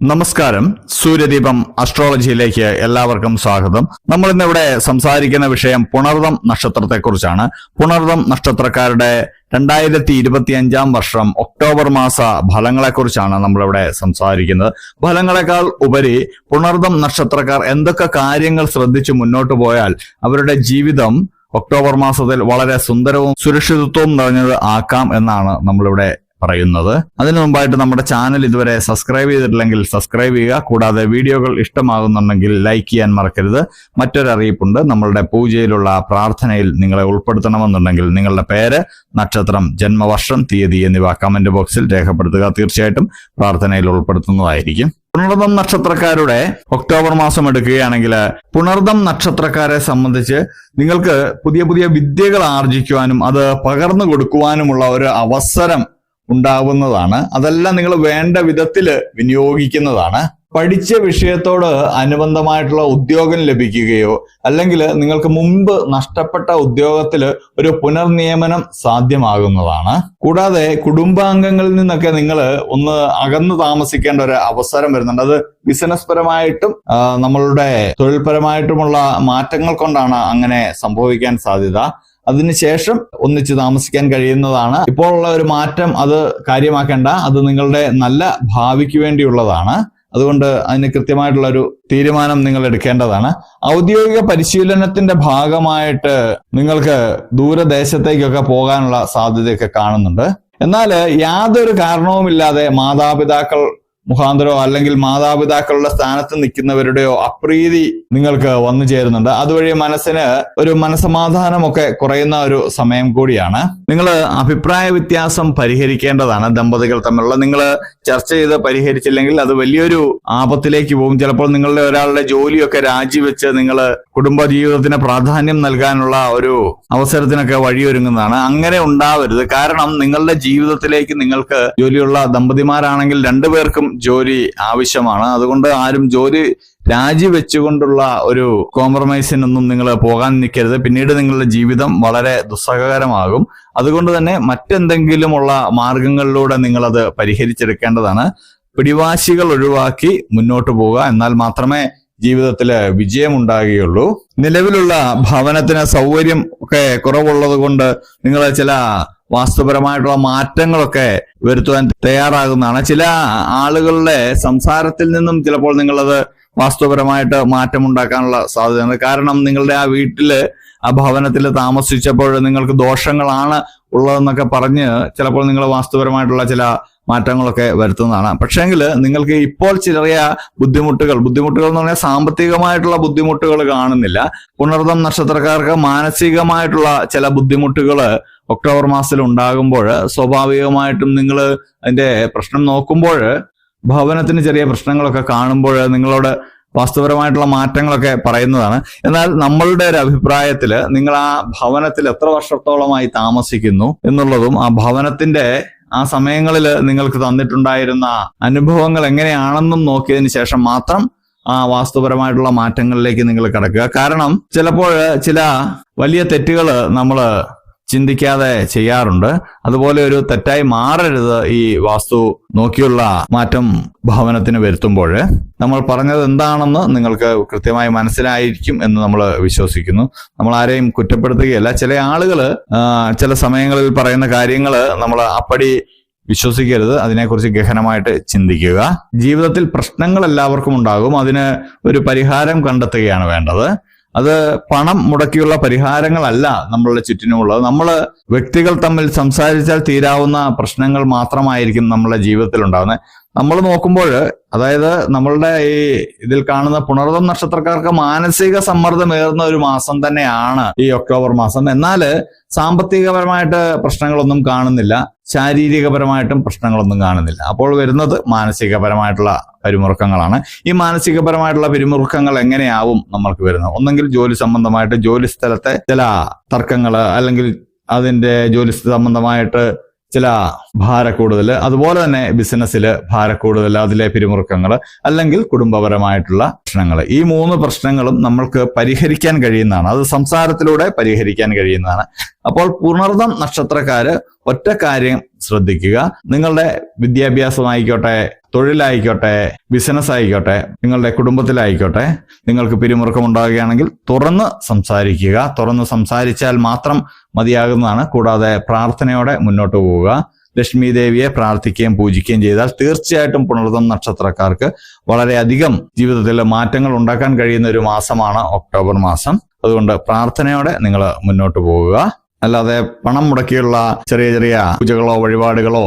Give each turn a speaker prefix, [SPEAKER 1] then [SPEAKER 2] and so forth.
[SPEAKER 1] നമസ്കാരം. സൂര്യദീപം അസ്ട്രോളജിയിലേക്ക് എല്ലാവർക്കും സ്വാഗതം. നമ്മൾ ഇന്നിവിടെ സംസാരിക്കുന്ന വിഷയം പുണർദം നക്ഷത്രത്തെക്കുറിച്ചാണ്. പുണർദം നക്ഷത്രക്കാരുടെ രണ്ടായിരത്തി ഇരുപത്തി അഞ്ചാം വർഷം ഒക്ടോബർ മാസ ഫലങ്ങളെക്കുറിച്ചാണ് നമ്മളിവിടെ സംസാരിക്കുന്നത്. ഫലങ്ങളെക്കാൾ ഉപരി പുണർദം നക്ഷത്രക്കാർ എന്തൊക്കെ കാര്യങ്ങൾ ശ്രദ്ധിച്ച് മുന്നോട്ട് പോയാൽ അവരുടെ ജീവിതം ഒക്ടോബർ മാസത്തിൽ വളരെ സുന്ദരവും സുരക്ഷിതത്വവും നിറഞ്ഞത് ആക്കാം എന്നാണ് നമ്മളിവിടെ പറയുന്നത്. അതിനു മുമ്പായിട്ട് നമ്മുടെ ചാനൽ ഇതുവരെ സബ്സ്ക്രൈബ് ചെയ്തിട്ടില്ലെങ്കിൽ സബ്സ്ക്രൈബ് ചെയ്യുക. കൂടാതെ വീഡിയോകൾ ഇഷ്ടമാകുന്നുണ്ടെങ്കിൽ ലൈക്ക് ചെയ്യാൻ മറക്കരുത്. മറ്റൊരു അറിയിപ്പുണ്ട് നമ്മളുടെ പൂജയിലുള്ള പ്രാർത്ഥനയിൽ നിങ്ങളെ ഉൾപ്പെടുത്തണമെന്നുണ്ടെങ്കിൽ നിങ്ങളുടെ പേര് നക്ഷത്രം ജന്മവർഷം തീയതി എന്നിവ കമന്റ് ബോക്സിൽ രേഖപ്പെടുത്തുക. തീർച്ചയായിട്ടും പ്രാർത്ഥനയിൽ ഉൾപ്പെടുത്തുന്നതായിരിക്കും. പുണർദം നക്ഷത്രക്കാരുടെ ഒക്ടോബർ മാസം എടുക്കുകയാണെങ്കിൽ പുണർദം നക്ഷത്രക്കാരെ സംബന്ധിച്ച് നിങ്ങൾക്ക് പുതിയ പുതിയ വിദ്യകൾ ആർജിക്കുവാനും അത് പകർന്നു കൊടുക്കുവാനുമുള്ള ഒരു അവസരം ഉണ്ടാവുന്നതാണ്. അതെല്ലാം നിങ്ങൾ വേണ്ട വിധത്തിൽ വിനിയോഗിക്കുന്നതാണ്. പഠിച്ച വിഷയത്തോട് അനുബന്ധമായിട്ടുള്ള ഉദ്യോഗം ലഭിക്കുകയോ അല്ലെങ്കിൽ നിങ്ങൾക്ക് മുമ്പ് നഷ്ടപ്പെട്ട ഉദ്യോഗത്തിൽ ഒരു പുനർനിയമനം സാധ്യമാകുന്നതാണ്. കൂടാതെ കുടുംബാംഗങ്ങളിൽ നിന്നൊക്കെ നിങ്ങൾ ഒന്ന് അകന്നു താമസിക്കേണ്ട ഒരു അവസരം വരുന്നുണ്ട്. അത് ബിസിനസ് പരമായിട്ടും നമ്മളുടെ തൊഴിൽപരമായിട്ടുമുള്ള മാറ്റങ്ങൾ കൊണ്ടാണ് അങ്ങനെ സംഭവിക്കാൻ സാധ്യത. അതിനുശേഷം ഒന്നിച്ച് താമസിക്കാൻ കഴിയുന്നതാണ്. ഇപ്പോൾ ഉള്ള ഒരു മാറ്റം അത് കാര്യമാക്കേണ്ട. അത് നിങ്ങളുടെ നല്ല ഭാവിക്ക് വേണ്ടിയുള്ളതാണ്. അതുകൊണ്ട് അതിന് കൃത്യമായിട്ടുള്ള ഒരു തീരുമാനം നിങ്ങൾ എടുക്കേണ്ടതാണ്. ഔദ്യോഗിക പരിശീലനത്തിന്റെ ഭാഗമായിട്ട് നിങ്ങൾക്ക് ദൂരദേശത്തേക്കൊക്കെ പോകാനുള്ള സാധ്യതയൊക്കെ കാണുന്നുണ്ട്. എന്നാൽ യാതൊരു കാരണവുമില്ലാതെ മാതാപിതാക്കൾ മുഖാന്തരോ അല്ലെങ്കിൽ മാതാപിതാക്കളുടെ സ്ഥാനത്ത് നിൽക്കുന്നവരുടെയോ അപ്രീതി നിങ്ങൾക്ക് വന്നു ചേരുന്നുണ്ട്. അതുവഴി മനസ്സിന് ഒരു മനസമാധാനമൊക്കെ കുറയുന്ന ഒരു സമയം കൂടിയാണ്. നിങ്ങൾ അഭിപ്രായ വ്യത്യാസം പരിഹരിക്കേണ്ടതാണ്. ദമ്പതികൾ തമ്മിലുള്ള നിങ്ങൾ ചർച്ച ചെയ്ത് പരിഹരിച്ചില്ലെങ്കിൽ അത് വലിയൊരു ആപത്തിലേക്ക് പോകും. ചിലപ്പോൾ നിങ്ങളുടെ ഒരാളുടെ ജോലിയൊക്കെ രാജിവെച്ച് നിങ്ങൾ കുടുംബ ജീവിതത്തിന് പ്രാധാന്യം നൽകാനുള്ള ഒരു അവസരത്തിനൊക്കെ വഴിയൊരുങ്ങുന്നതാണ്. അങ്ങനെ ഉണ്ടാവരുത്. കാരണം നിങ്ങളുടെ ജീവിതത്തിലേക്ക് നിങ്ങൾക്ക് ജോലിയുള്ള ദമ്പതിമാരാണെങ്കിൽ രണ്ടുപേർക്കും ജോലി ആവശ്യമാണ്. അതുകൊണ്ട് ആരും ജോലി രാജിവെച്ചുകൊണ്ടുള്ള ഒരു കോംപ്രമൈസിനൊന്നും നിങ്ങൾ പോകാൻ നിൽക്കരുത്. പിന്നീട് നിങ്ങളുടെ ജീവിതം വളരെ ദുസ്സഹകരമാകും. അതുകൊണ്ട് തന്നെ മറ്റെന്തെങ്കിലുമുള്ള മാർഗങ്ങളിലൂടെ നിങ്ങളത് പരിഹരിച്ചെടുക്കേണ്ടതാണ്. പിടിവാശികൾ ഒഴിവാക്കി മുന്നോട്ട് പോവുക. എന്നാൽ മാത്രമേ ജീവിതത്തിൽ വിജയമുണ്ടാകുകയുള്ളൂ. നിലവിലുള്ള ഭവനത്തിന് സൗകര്യം ഒക്കെ കുറവുള്ളത് കൊണ്ട് നിങ്ങൾ ചില വാസ്തുപരമായിട്ടുള്ള മാറ്റങ്ങളൊക്കെ വരുത്തുവാൻ തയ്യാറാകുന്നതാണ്. ചില ആളുകളുടെ സംസാരത്തിൽ നിന്നും ചിലപ്പോൾ നിങ്ങളത് വാസ്തുപരമായിട്ട് മാറ്റമുണ്ടാക്കാനുള്ള സാധ്യതയുണ്ട്. കാരണം നിങ്ങളുടെ ആ വീട്ടിൽ ആ ഭവനത്തിൽ താമസിച്ചപ്പോൾ നിങ്ങൾക്ക് ദോഷങ്ങളാണ് ഉള്ളതെന്നൊക്കെ പറഞ്ഞ് ചിലപ്പോൾ നിങ്ങൾ വാസ്തുപരമായിട്ടുള്ള ചില മാറ്റങ്ങളൊക്കെ വരുത്തുന്നതാണ്. പക്ഷേങ്കിൽ നിങ്ങൾക്ക് ഇപ്പോൾ ചെറിയ ബുദ്ധിമുട്ടുകൾ ബുദ്ധിമുട്ടുകൾ എന്ന് പറഞ്ഞാൽ സാമ്പത്തികമായിട്ടുള്ള ബുദ്ധിമുട്ടുകൾ കാണുന്നില്ല. പുണർദം നക്ഷത്രക്കാർക്ക് മാനസികമായിട്ടുള്ള ചില ബുദ്ധിമുട്ടുകൾ ഒക്ടോബർ മാസത്തിൽ ഉണ്ടാകുമ്പോൾ സ്വാഭാവികമായിട്ടും നിങ്ങൾ അതിന്റെ പ്രശ്നം നോക്കുമ്പോൾ ഭവനത്തിന് ചെറിയ പ്രശ്നങ്ങളൊക്കെ കാണുമ്പോൾ നിങ്ങളോട് വാസ്തുപരമായിട്ടുള്ള മാറ്റങ്ങളൊക്കെ പറയുന്നതാണ്. എന്നാൽ നമ്മളുടെ ഒരു അഭിപ്രായത്തിൽ നിങ്ങൾ ആ ഭവനത്തിൽ എത്ര വർഷത്തോളമായി താമസിക്കുന്നു എന്നുള്ളതും ആ ഭവനത്തിന്റെ ആ സമയങ്ങളിൽ നിങ്ങൾക്ക് തന്നിട്ടുണ്ടായിരുന്ന അനുഭവങ്ങൾ എങ്ങനെയാണെന്നും നോക്കിയതിന് ശേഷം മാത്രം ആ വാസ്തുപരമായിട്ടുള്ള മാറ്റങ്ങളിലേക്ക് നിങ്ങൾ കിടക്കുക. കാരണം ചിലപ്പോൾ ചില വലിയ തെറ്റുകൾ നമ്മൾ ചിന്തിക്കാതെ ചെയ്യാറുണ്ട്. അതുപോലെ ഒരു തെറ്റായി മാറരുത് ഈ വാസ്തു നോക്കിയുള്ള മാറ്റം ഭവനത്തിന് വരുത്തുമ്പോൾ. നമ്മൾ പറഞ്ഞത് എന്താണെന്ന് നിങ്ങൾക്ക് കൃത്യമായി മനസ്സിലായിരിക്കും എന്ന് നമ്മൾ വിശ്വസിക്കുന്നു. നമ്മൾ ആരെയും കുറ്റപ്പെടുത്തുകയല്ല. ചില ആളുകൾ ചില സമയങ്ങളിൽ പറയുന്ന കാര്യങ്ങൾ നമ്മൾ അപ്പടി വിശ്വസിക്കരുത്. അതിനെക്കുറിച്ച് ഗഹനമായിട്ട് ചിന്തിക്കുക. ജീവിതത്തിൽ പ്രശ്നങ്ങൾ എല്ലാവർക്കും ഉണ്ടാകും. അതിന് ഒരു പരിഹാരം കണ്ടെത്തുകയാണ് വേണ്ടത്. അത് പണം മുടക്കിയുള്ള പരിഹാരങ്ങളല്ല നമ്മളുടെ ചുറ്റിനുമുള്ളത്. നമ്മൾ വ്യക്തികൾ തമ്മിൽ സംസാരിച്ചാൽ തീരാവുന്ന പ്രശ്നങ്ങൾ മാത്രമായിരിക്കും നമ്മളുടെ ജീവിതത്തിൽ ഉണ്ടാകുന്നത് നമ്മൾ നോക്കുമ്പോൾ അതായത് നമ്മളുടെ ഈ ഇതിൽ കാണുന്ന പുണർദം നക്ഷത്രക്കാർക്ക് മാനസിക സമ്മർദ്ദമേറുന്ന ഒരു മാസം തന്നെയാണ് ഈ ഒക്ടോബർ മാസം. എന്നാൽ സാമ്പത്തികപരമായിട്ട് പ്രശ്നങ്ങളൊന്നും കാണുന്നില്ല. ശാരീരികപരമായിട്ടും പ്രശ്നങ്ങളൊന്നും കാണുന്നില്ല. അപ്പോൾ വരുന്നത് മാനസികപരമായിട്ടുള്ള പിരിമുറുക്കങ്ങളാണ്. ഈ മാനസികപരമായിട്ടുള്ള പിരിമുറുക്കങ്ങൾ എങ്ങനെയാവും നമ്മൾക്ക് വരുന്നത്? ഒന്നെങ്കിൽ ജോലി സംബന്ധമായിട്ട് ജോലി സ്ഥലത്തെ ചില തർക്കങ്ങൾ അല്ലെങ്കിൽ അതിന്റെ ജോലി സംബന്ധമായിട്ട് ചില ഭാരക്കൂടുതൽ അതുപോലെ തന്നെ ബിസിനസ്സിൽ ഭാരക്കൂടുതൽ അതിലെ പിരിമുറുക്കങ്ങൾ അല്ലെങ്കിൽ കുടുംബപരമായിട്ടുള്ള പ്രശ്നങ്ങൾ ഈ മൂന്ന് പ്രശ്നങ്ങളും നമ്മൾക്ക് പരിഹരിക്കാൻ കഴിയുന്നതാണ്. അത് സംസാരത്തിലൂടെ പരിഹരിക്കാൻ കഴിയുന്നതാണ്. അപ്പോൾ പുണർദം നക്ഷത്രക്കാര് ഒറ്റ കാര്യം ശ്രദ്ധിക്കുക. നിങ്ങളുടെ വിദ്യാഭ്യാസമായിക്കോട്ടെ തൊഴിലായിക്കോട്ടെ ബിസിനസ് ആയിക്കോട്ടെ നിങ്ങളുടെ കുടുംബത്തിലായിക്കോട്ടെ നിങ്ങൾക്ക് പിരിമുറുക്കം ഉണ്ടാവുകയാണെങ്കിൽ തുറന്ന് സംസാരിക്കുക. തുറന്ന് സംസാരിച്ചാൽ മാത്രം മതിയാകുന്നതാണ്. കൂടാതെ പ്രാർത്ഥനയോടെ മുന്നോട്ട് പോവുക. ലക്ഷ്മി ദേവിയെ പ്രാർത്ഥിക്കുകയും പൂജിക്കുകയും ചെയ്താൽ തീർച്ചയായിട്ടും പുണർതം നക്ഷത്രക്കാർക്ക് വളരെയധികം ജീവിതത്തിൽ മാറ്റങ്ങൾ ഉണ്ടാക്കാൻ കഴിയുന്ന ഒരു മാസമാണ് ഒക്ടോബർ മാസം. അതുകൊണ്ട് പ്രാർത്ഥനയോടെ നിങ്ങൾ മുന്നോട്ട് പോവുക. അല്ലാതെ പണം മുടക്കിയുള്ള ചെറിയ ചെറിയ പൂജകളോ വഴിപാടുകളോ